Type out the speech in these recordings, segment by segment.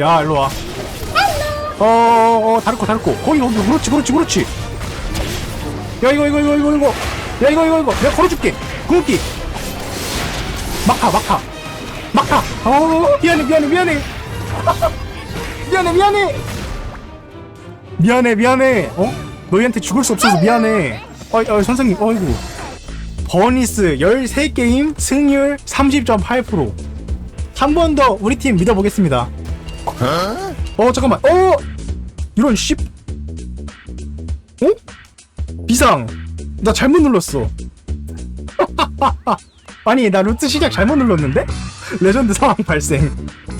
야 일로 와. 어어 다르고 다르고 거기 거기 그렇지 그렇지 그렇지. 야 이거 이거 이거 이거 이거 야 이거 이거 이거 내가 걸어줄게 궁극기. 막타 막타 막타. 어 미안해 미안해 미안해. 미안해 미안해. 미안해 미안해. 어 너희한테 죽을 수 없어서 미안해. 어, 어 선생님 어이구. 버니스 13게임 승률 30.8%. 한 번 더 우리 팀 믿어보겠습니다. 어 잠깐만. 어 이런 씨 어? 비상. 나 잘못 눌렀어. 아니 나 루트 시작 잘못 눌렀는데? 레전드 상황 발생.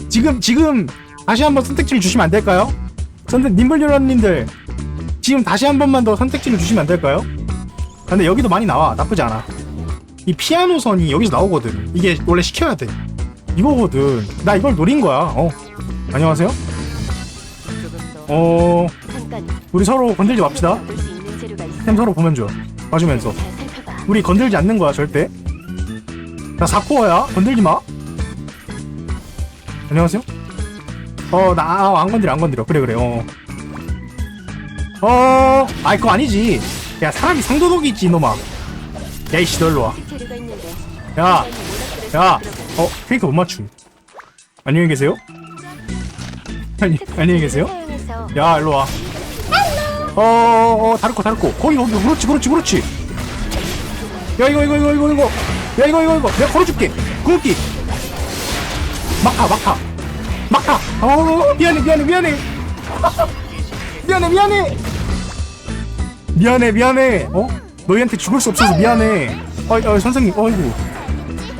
지금 지금 다시 한번 선택지를 주시면 안 될까요? 선택 님블유런님들. 지금 다시 한 번만 더 선택지를 주시면 안 될까요? 근데 여기도 많이 나와. 나쁘지 않아. 이 피아노 선이 여기서 나오거든. 이게 원래 시켜야 돼. 이거거든. 나 이걸 노린 거야. 어 안녕하세요 어 우리 서로 건들지 맙시다. 템 서로 보면 줘 봐주면서. 우리 건들지 않는 거야 절대 나 사코어야 건들지 마 안녕하세요 어나 아, 안 건드려 안 건드려 그래 그래 어 어, 아이 그거 아니지 야 사람이 상도덕이 있지 이놈아 있는데. 와야 모닥불을 야, 들어가. 어, 페이크 못 맞춤. 안녕히 계세요? 아니, 안녕히 계세요? 야, 일로 와. 어, 어, 어, 다르고, 다르고. 거기, 거기, 그렇지, 그렇지, 그렇지. 야, 이거, 이거, 이거, 이거, 이거. 야, 이거, 이거, 이거. 내가 걸어줄게. 궁극기. 막타, 막타. 막타. 어, 미안해, 미안해, 미안해. 미안해, 미안해. 미안해, 미안해. 어? 너희한테 죽을 수 없어서 미안해. 어, 어, 선생님, 어이구.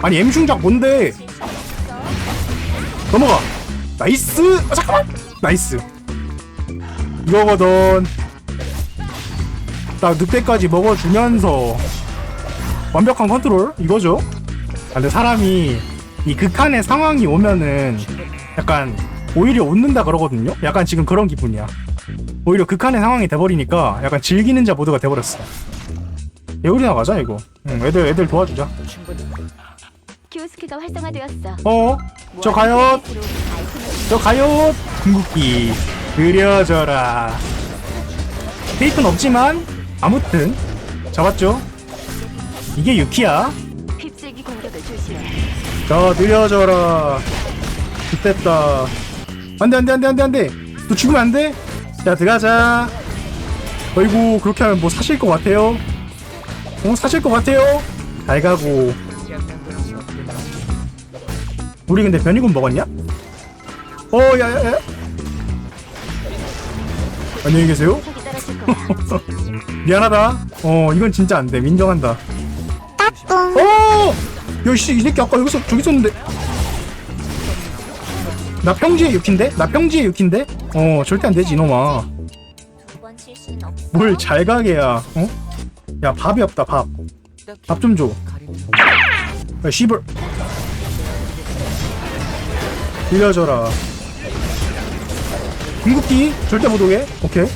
아니, M중작 뭔데? 넘어가. 나이스. 아, 잠깐만. 나이스. 이거거든. 딱 늑대까지 먹어주면서 완벽한 컨트롤 이거죠. 아, 근데 사람이 이 극한의 상황이 오면은 약간 오히려 웃는다 그러거든요. 약간 지금 그런 기분이야. 오히려 극한의 상황이 돼버리니까 약간 즐기는 자 모드가 돼버렸어. 예우리 나 가자 이거. 응, 애들 애들 도와주자. 키오스크가 활성화되었어. 어, 저 가요. 저 가요. 궁극기 느려져라. 페이크는 없지만 아무튼 잡았죠? 이게 유키야. 휩쓸기 공격을 조심해. 자 느려져라. 좋됐다. 안돼 안돼 안돼 안돼 안돼. 너 죽으면 안돼? 자 들어가자. 어이구 그렇게 하면 뭐 사실 것 같아요? 어 사실 것 같아요? 잘 가고. 우리 근데 변이군 먹었냐? 어 야 야 야 안녕히 계세요 적이 떨어질 거야. 미안하다. 어, 이건 진짜 안 돼. 인정한다. 어! 야, 씨, 이 새끼 아까 여기서, 저기 있었는데. 나 평지의 유키인데? 나 평지의 유키인데? 어, 절대 안 되지, 이놈아. 뭘 잘 가게야, 어? 야, 밥이 없다, 밥. 밥 좀 줘. 야, 씨발. 빌려줘라. 궁극기 절대 못 오게. 오케이.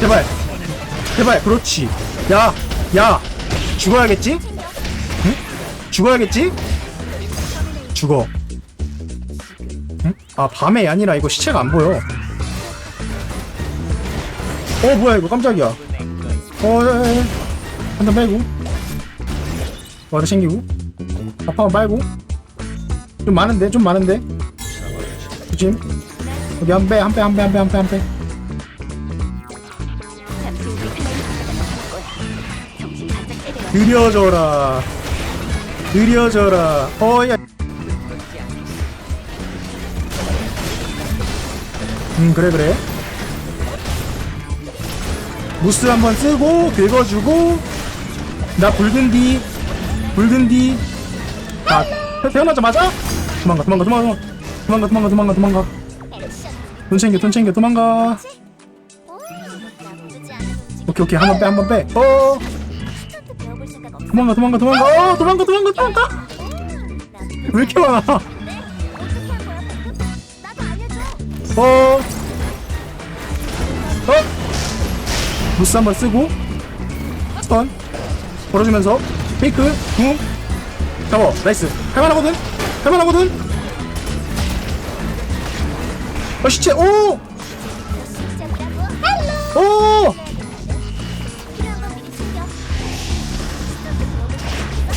제발. 제발. 그렇지. 야, 야. 죽어야겠지? 응? 죽어야겠지? 죽어. 응? 아, 밤에 아니라 이거 시체가 안 보여. 어, 뭐야, 이거 깜짝이야. 어. 한잔 빨고. 와드 챙기고. 아빠만 빨고. 좀 많은데, 좀 많은데. 조심. 여기 한 배, 한 배, 한 배, 한 배, 한 배, 한 배. 느려져라. 느려져라. 어, 야. 음, 그래, 그래. 무스 한번 쓰고, 긁어주고, 나 붉은 뒤, 붉은 뒤. 아, 태- 태어나자마자? 도망가, 도망가, 도망가, 도망가, 도망가, 도망가, 도망가. 돈 챙겨, 돈 챙겨, 도망가. 오케이, 오케이, 한 번 빼, 한 번 빼. 어. 도망가 도망가 도망가. 어 도망가 도망가 도망가. 왜 이렇게 많아? 어? 어? 무스 한번 쓰고 스턴. 걸어주면서 페이크 궁 잡아. 나이스. 할만하거든? 할만하거든 어, 시체, 오! 오!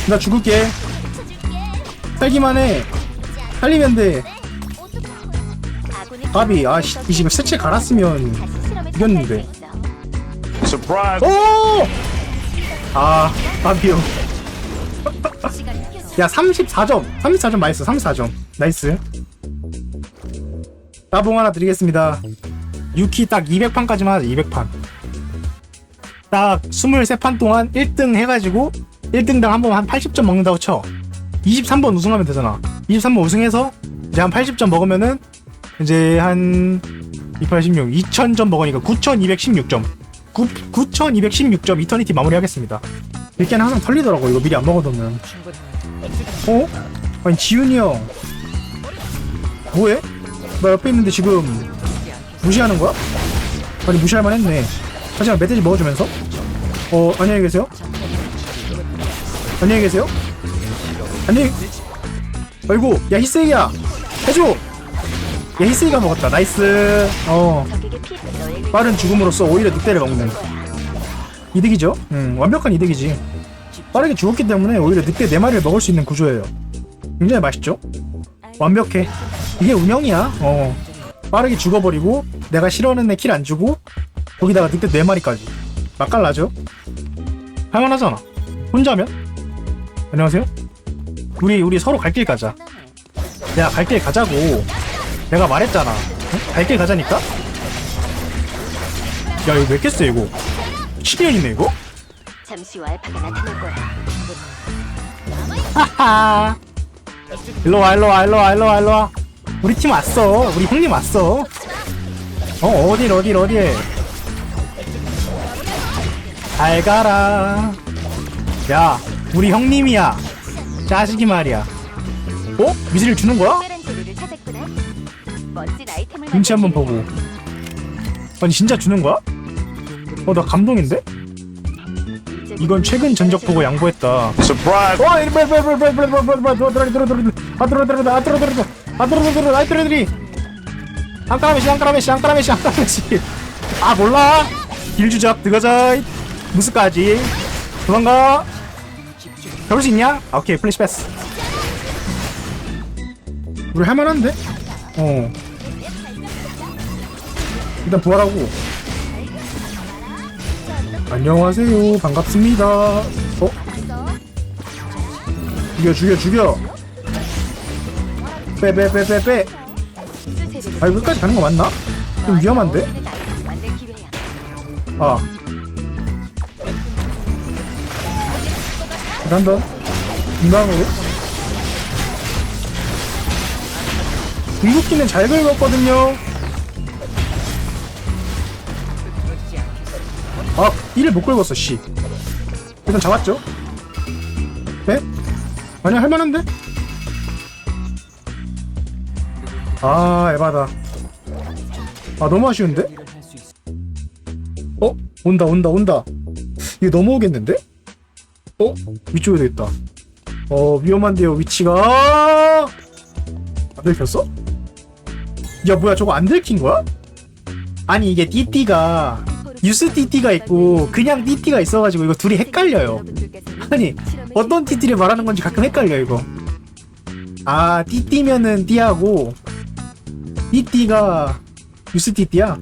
나 죽을게. 살기만 해. 살리면 돼. 바비, 아, 씨, 이 집에 세체 갈았으면 이겼는데. 오! 아, 바비요. 야, 34점. 34점 나이스 34점. 나이스. 따봉 하나 드리겠습니다. 유키 딱 200판까지만 하자 200판. 딱 23판 동안 1등 해가지고 1등당 한 번 한 80점 먹는다고 쳐. 23번 우승하면 되잖아. 23번 우승해서 이제 한 80점 먹으면은 이제 한 286, 2000점 먹으니까 9216점. 9, 9216점 이터니티 마무리하겠습니다. 이렇게는 항상 털리더라고. 이거 미리 안 먹어두면. 어? 아니 지훈이 형. 뭐해? 나 옆에 있는데 지금 무시하는 거야? 아니 무시할 만 했네. 하지만 멧돼지 먹어주면서? 어 안녕히 계세요? 안녕히 계세요? 안녕히 아이고 야 히스이야. 해줘! 야 히스이가 먹었다. 나이스. 어. 빠른 죽음으로써 오히려 늑대를 먹는 이득이죠? 음 완벽한 이득이지. 빠르게 죽었기 때문에 오히려 늑대 네 마리를 먹을 수 있는 구조예요. 굉장히 맛있죠? 완벽해 이게 운영이야. 어. 빠르게 죽어버리고 내가 싫어하는 애 킬 안 주고 거기다가 늑대 네 마리까지. 맛깔나죠? 할만하잖아. 혼자면? 안녕하세요? 우리 우리 서로 갈 길 가자. 야 갈 길 가자고. 내가 말했잖아. 갈길 가자니까? 야 이거 몇개써 이거? 7년이네 이거? 잠시 후 알파가 나타날 거야. 하하. 일로와 일로와 일로와 일로와 일로와 우리 팀 왔어 우리 형님 왔어 어 어딜 어딜 어딜 잘 가라 야 우리 형님이야 짜식이 말이야 어? 미지를 주는 거야? 눈치 한번 보고 아니 진짜 주는 거야? 어 나 감동인데? 이건 최근 전적 보고 양보했다 Surprise! 와, 이리 빨리 빨리 빨리 빨리 빨리 빨리 빨리 빨리 들어 들어 들어 들어 아 들어 들어 들어 아 들어 들어 들어 아 들어 들어 들어 아 들어 들어 앙까라메시 앙까라메시 앙까라메시 앙까라메시. 아 몰라. 길주잡 들어가자 무스까지. 도망가. 잡을 수 있냐? 아, 오케이. 플래시 패스. 우리 할만한데? 어. 일단 부활하고. 안녕하세요. 반갑습니다. 어? 죽여 죽여 죽여 빼빼빼 빼빼 아 끝까지 가는 거 맞나? 좀 위험한데? 아 한번 중앙으로 궁극기는 잘 긁었거든요 아 이를 못 긁었어 씨 일단 잡았죠 네? 아니야 할만한데? 아 에바다 아 너무 아쉬운데? 어? 온다 온다 온다 이거 넘어오겠는데? 어? 위쪽에도 있다 어 위험한데요 위치가 안 들켰어? 야 뭐야 저거 안 들킨 거야? 아니 이게 띠띠가 유스 띠띠가 있고 그냥 띠띠가 있어가지고 이거 둘이 헷갈려요 아니 어떤 띠띠를 말하는 건지 가끔 헷갈려 이거 아 띠띠면은 띠하고 띠띠가 유스 띠띠야